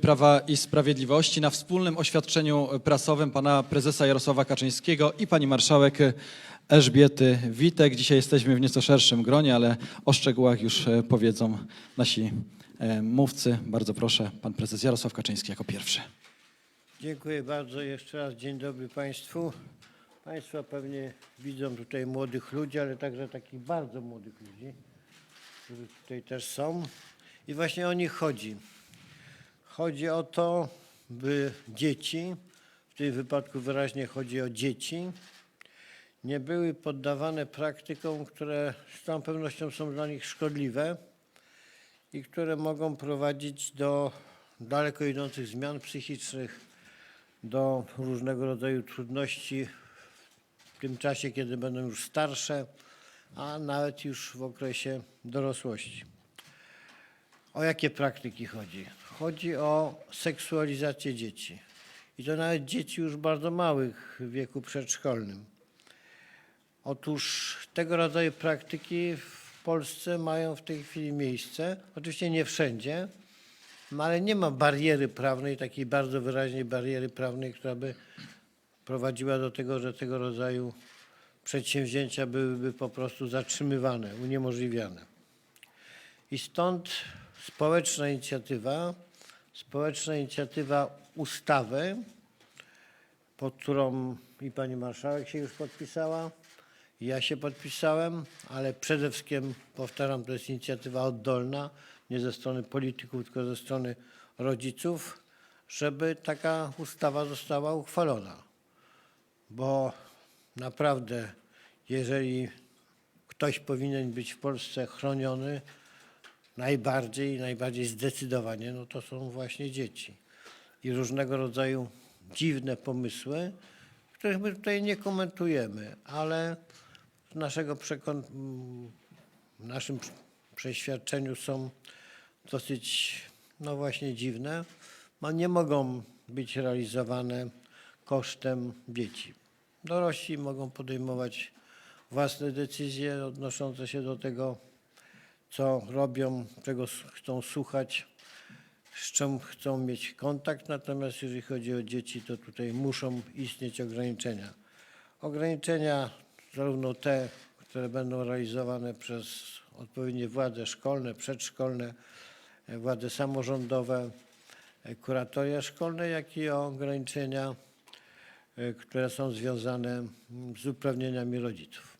Prawa i Sprawiedliwości na wspólnym oświadczeniu prasowym pana prezesa Jarosława Kaczyńskiego i pani marszałek Elżbiety Witek. Dzisiaj jesteśmy w nieco szerszym gronie, ale o szczegółach już e, powiedzą nasi e, mówcy. Bardzo proszę, pan prezes Jarosław Kaczyński jako pierwszy. Dziękuję bardzo. Jeszcze raz dzień dobry Państwu. Państwo pewnie widzą tutaj młodych ludzi, ale także takich bardzo młodych ludzi, którzy tutaj też są. I właśnie o nich chodzi. Chodzi o to, by dzieci, w tym wypadku wyraźnie chodzi o dzieci, nie były poddawane praktykom, które z całą pewnością są dla nich szkodliwe i które mogą prowadzić do daleko idących zmian psychicznych, do różnego rodzaju trudności w tym czasie, kiedy będą już starsze, a nawet już w okresie dorosłości. O jakie praktyki chodzi? Chodzi o seksualizację dzieci. I to nawet dzieci już bardzo małych w wieku przedszkolnym. Otóż tego rodzaju praktyki w Polsce mają w tej chwili miejsce. Oczywiście nie wszędzie, no ale nie ma bariery prawnej, takiej bardzo wyraźnej bariery prawnej, która by prowadziła do tego, że tego rodzaju przedsięwzięcia byłyby po prostu zatrzymywane, uniemożliwiane. I stąd społeczna inicjatywa, społeczna inicjatywa ustawy, pod którą i pani marszałek się już podpisała, i ja się podpisałem, ale przede wszystkim, powtarzam, to jest inicjatywa oddolna, nie ze strony polityków, tylko ze strony rodziców, żeby taka ustawa została uchwalona. Bo naprawdę, jeżeli ktoś powinien być w Polsce chroniony, najbardziej, najbardziej zdecydowanie, no to są właśnie dzieci. I różnego rodzaju dziwne pomysły, których my tutaj nie komentujemy, ale z naszego przekon- w naszym przeświadczeniu są dosyć, no właśnie dziwne, no nie mogą być realizowane kosztem dzieci. Dorośli mogą podejmować własne decyzje odnoszące się do tego, co robią, czego chcą słuchać, z czym chcą mieć kontakt, natomiast jeżeli chodzi o dzieci, to tutaj muszą istnieć ograniczenia. Ograniczenia zarówno te, które będą realizowane przez odpowiednie władze szkolne, przedszkolne, e, władze samorządowe, e, kuratoria szkolne, jak i ograniczenia, e, które są związane mm, z uprawnieniami rodziców.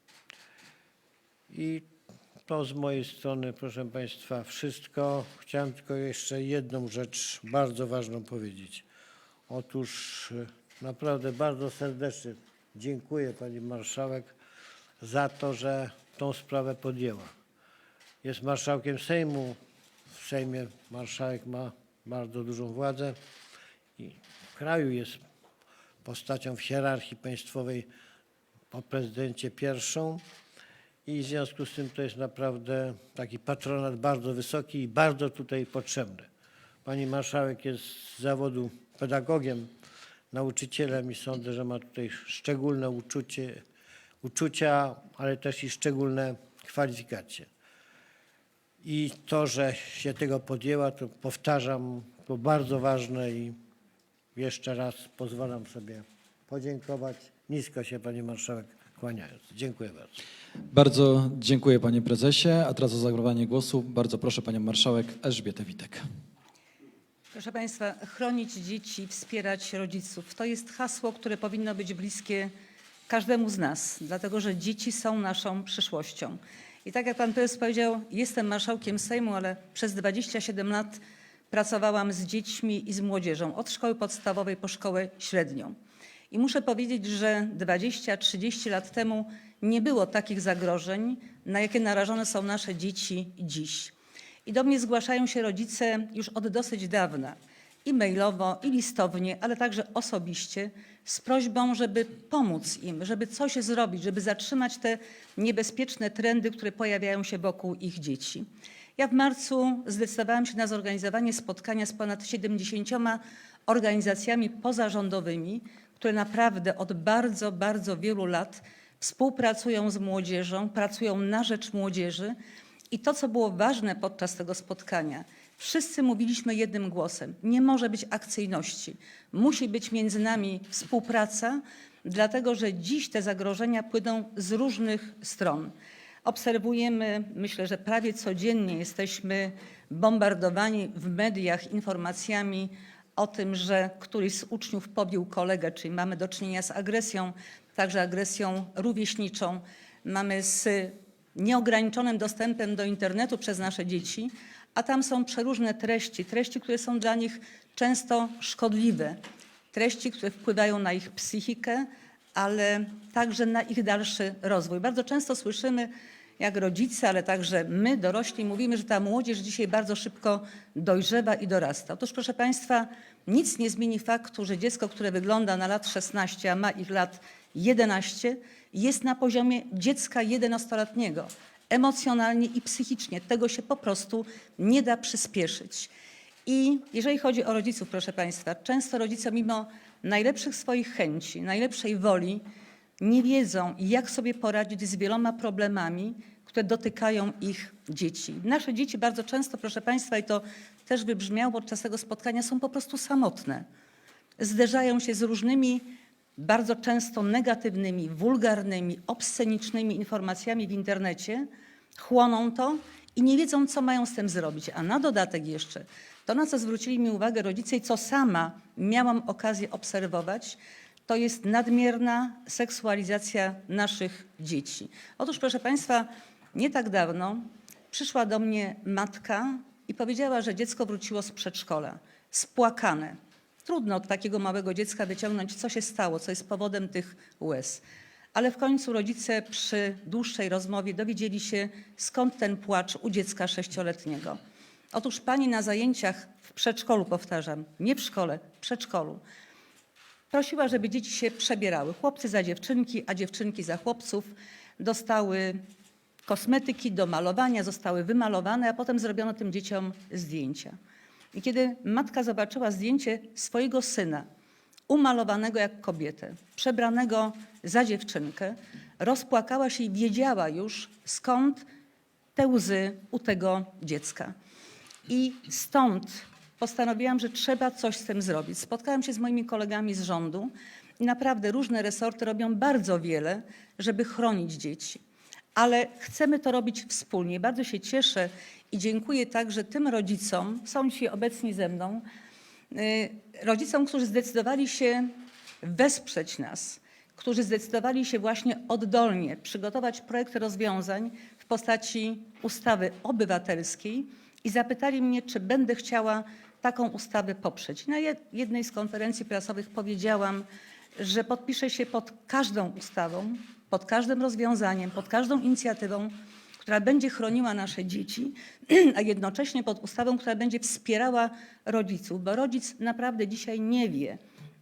I to z mojej strony, proszę Państwa, wszystko. Chciałem tylko jeszcze jedną rzecz bardzo ważną powiedzieć. Otóż e, naprawdę bardzo serdecznie dziękuję Pani Marszałek za to, że tą sprawę podjęła. Jest marszałkiem Sejmu. W Sejmie marszałek ma bardzo dużą władzę i w kraju jest postacią w hierarchii państwowej po prezydencie pierwszą. I w związku z tym to jest naprawdę taki patronat bardzo wysoki i bardzo tutaj potrzebny. Pani marszałek jest z zawodu pedagogiem, nauczycielem i sądzę, że ma tutaj szczególne uczucie, uczucia, ale też i szczególne kwalifikacje. I to, że się tego podjęła, to powtarzam, to bardzo ważne i jeszcze raz pozwalam sobie podziękować. Nisko się Pani Marszałek kłaniając. Dziękuję bardzo. Bardzo dziękuję panie prezesie, a teraz o zabranie głosu bardzo proszę panią marszałek Elżbietę Witek. Proszę Państwa, chronić dzieci, wspierać rodziców to jest hasło, które powinno być bliskie każdemu z nas, dlatego że dzieci są naszą przyszłością. I tak jak Pan Prezes powiedział, jestem marszałkiem Sejmu, ale przez 27 lat pracowałam z dziećmi i z młodzieżą, od szkoły podstawowej po szkołę średnią. I muszę powiedzieć, że 20-30 lat temu nie było takich zagrożeń, na jakie narażone są nasze dzieci dziś. I do mnie zgłaszają się rodzice już od dosyć dawna, i mailowo, i listownie, ale także osobiście, z prośbą, żeby pomóc im, żeby coś zrobić, żeby zatrzymać te niebezpieczne trendy, które pojawiają się wokół ich dzieci. Ja w marcu zdecydowałam się na zorganizowanie spotkania z ponad 70 organizacjami pozarządowymi, które naprawdę od bardzo, bardzo wielu lat współpracują z młodzieżą, pracują na rzecz młodzieży. I to, co było ważne podczas tego spotkania, Wszyscy mówiliśmy jednym głosem. Nie może być akcyjności. Musi być między nami współpraca, dlatego że dziś te zagrożenia płyną z różnych stron. Obserwujemy, myślę, że prawie codziennie jesteśmy bombardowani w mediach informacjami o tym, że któryś z uczniów pobił kolegę, czyli mamy do czynienia z agresją, także agresją rówieśniczą. Mamy z nieograniczonym dostępem do internetu przez nasze dzieci, a tam są przeróżne treści, treści, które są dla nich często szkodliwe, treści, które wpływają na ich psychikę, ale także na ich dalszy rozwój. Bardzo często słyszymy, jak rodzice, ale także my, dorośli, mówimy, że ta młodzież dzisiaj bardzo szybko dojrzewa i dorasta. Otóż, proszę Państwa, nic nie zmieni faktu, że dziecko, które wygląda na lat 16, a ma ich lat 11, jest na poziomie dziecka 11-letniego. Emocjonalnie i psychicznie. Tego się po prostu nie da przyspieszyć. I jeżeli chodzi o rodziców, proszę Państwa, często rodzice mimo najlepszych swoich chęci, najlepszej woli nie wiedzą, jak sobie poradzić z wieloma problemami, które dotykają ich dzieci. Nasze dzieci bardzo często, proszę Państwa, i to też wybrzmiało podczas tego spotkania, są po prostu samotne. Zderzają się z różnymi, bardzo często negatywnymi, wulgarnymi, obscenicznymi informacjami w internecie, chłoną to i nie wiedzą, co mają z tym zrobić. A na dodatek jeszcze to, na co zwrócili mi uwagę rodzice i co sama miałam okazję obserwować, to jest nadmierna seksualizacja naszych dzieci. Otóż, proszę Państwa, nie tak dawno przyszła do mnie matka i powiedziała, że dziecko wróciło z przedszkola, spłakane. Trudno od takiego małego dziecka wyciągnąć, co się stało, co jest powodem tych łez. Ale w końcu rodzice przy dłuższej rozmowie dowiedzieli się, skąd ten płacz u dziecka sześcioletniego. Otóż pani na zajęciach w przedszkolu, powtarzam, nie w szkole, w przedszkolu, prosiła, żeby dzieci się przebierały. Chłopcy za dziewczynki, a dziewczynki za chłopców. Dostały kosmetyki do malowania, zostały wymalowane, a potem zrobiono tym dzieciom zdjęcia. I kiedy matka zobaczyła zdjęcie swojego syna, umalowanego jak kobietę, przebranego za dziewczynkę, rozpłakała się i wiedziała już, skąd te łzy u tego dziecka. I stąd postanowiłam, że trzeba coś z tym zrobić. Spotkałam się z moimi kolegami z rządu i naprawdę różne resorty robią bardzo wiele, żeby chronić dzieci. Ale chcemy to robić wspólnie. Bardzo się cieszę i dziękuję także tym rodzicom, są dzisiaj obecni ze mną, y, rodzicom, którzy zdecydowali się wesprzeć nas, którzy zdecydowali się właśnie oddolnie przygotować projekt rozwiązań w postaci ustawy obywatelskiej i zapytali mnie, czy będę chciała taką ustawę poprzeć. Na jed- jednej z konferencji prasowych powiedziałam, że podpiszę się pod każdą ustawą, pod każdym rozwiązaniem, pod każdą inicjatywą, która będzie chroniła nasze dzieci, a jednocześnie pod ustawą, która będzie wspierała rodziców, bo rodzic naprawdę dzisiaj nie wie,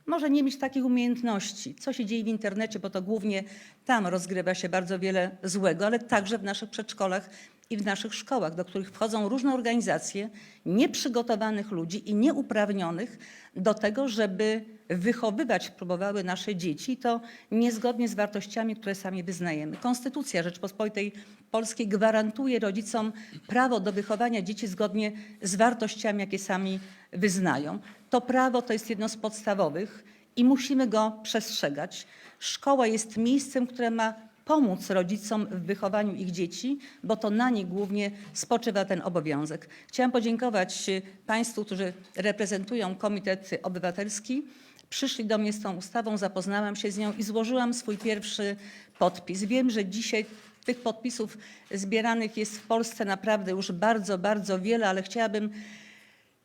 może nie mieć takich umiejętności, co się dzieje w internecie, bo to głównie tam rozgrywa się bardzo wiele złego, ale także w naszych przedszkolach i w naszych szkołach, do których wchodzą różne organizacje nieprzygotowanych ludzi i nieuprawnionych do tego, żeby wychowywać próbowały nasze dzieci, to niezgodnie z wartościami, które sami wyznajemy. Konstytucja Rzeczpospolitej Polskiej gwarantuje rodzicom prawo do wychowania dzieci zgodnie z wartościami, jakie sami wyznają. To prawo to jest jedno z podstawowych i musimy go przestrzegać. Szkoła jest miejscem, które ma pomóc rodzicom w wychowaniu ich dzieci, bo to na nich głównie spoczywa ten obowiązek. Chciałam podziękować y, Państwu, którzy reprezentują Komitet Obywatelski. Przyszli do mnie z tą ustawą, zapoznałam się z nią i złożyłam swój pierwszy podpis. Wiem, że dzisiaj tych podpisów zbieranych jest w Polsce naprawdę już bardzo, bardzo wiele, ale chciałabym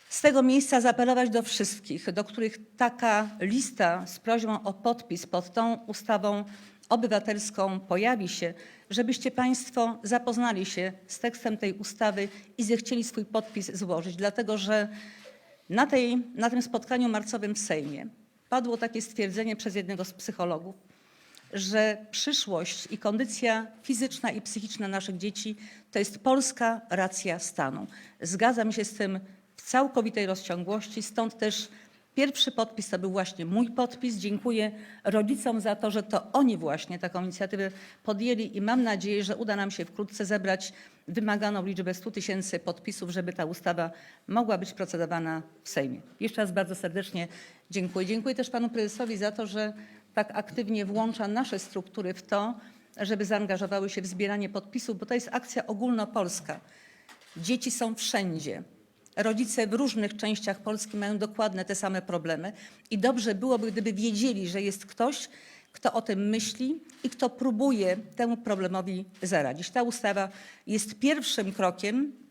z tego miejsca zaapelować do wszystkich, do których taka lista z prośbą o podpis pod tą ustawą obywatelską pojawi się, żebyście Państwo zapoznali się z tekstem tej ustawy i zechcieli swój podpis złożyć, dlatego że na, tej, na tym spotkaniu marcowym w Sejmie padło takie stwierdzenie przez jednego z psychologów, że przyszłość i kondycja fizyczna i psychiczna naszych dzieci to jest polska racja stanu. Zgadzam się z tym w całkowitej rozciągłości, stąd też Pierwszy podpis to był właśnie mój podpis. Dziękuję rodzicom za to, że to oni właśnie taką inicjatywę podjęli i mam nadzieję, że uda nam się wkrótce zebrać wymaganą liczbę 100 tysięcy podpisów, żeby ta ustawa mogła być procedowana w Sejmie. Jeszcze raz bardzo serdecznie dziękuję. Dziękuję też panu prezesowi za to, że tak aktywnie włącza nasze struktury w to, żeby zaangażowały się w zbieranie podpisów, bo to jest akcja ogólnopolska. Dzieci są wszędzie. Rodzice w różnych częściach Polski mają dokładnie te same problemy i dobrze byłoby, gdyby wiedzieli, że jest ktoś, kto o tym myśli i kto próbuje temu problemowi zaradzić. Ta ustawa jest pierwszym krokiem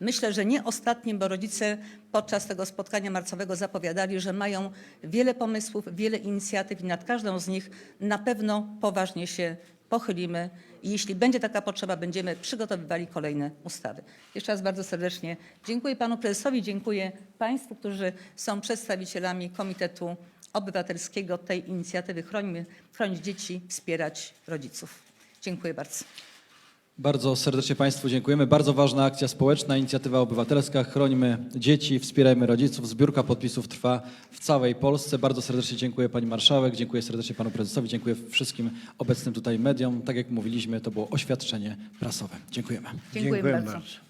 Myślę, że nie ostatnim, bo rodzice podczas tego spotkania marcowego zapowiadali, że mają wiele pomysłów, wiele inicjatyw i nad każdą z nich na pewno poważnie się pochylimy. I jeśli będzie taka potrzeba, będziemy przygotowywali kolejne ustawy. Jeszcze raz bardzo serdecznie dziękuję panu prezesowi, dziękuję państwu, którzy są przedstawicielami Komitetu Obywatelskiego tej inicjatywy Chrońmy, Chronić Dzieci, Wspierać Rodziców. Dziękuję bardzo. Bardzo serdecznie Państwu dziękujemy. Bardzo ważna akcja społeczna, inicjatywa obywatelska. Chrońmy dzieci, wspierajmy rodziców. Zbiórka podpisów trwa w całej Polsce. Bardzo serdecznie dziękuję Pani Marszałek, dziękuję serdecznie Panu Prezesowi, dziękuję wszystkim obecnym tutaj mediom. Tak jak mówiliśmy, to było oświadczenie prasowe. Dziękujemy. Dziękuję bardzo. bardzo.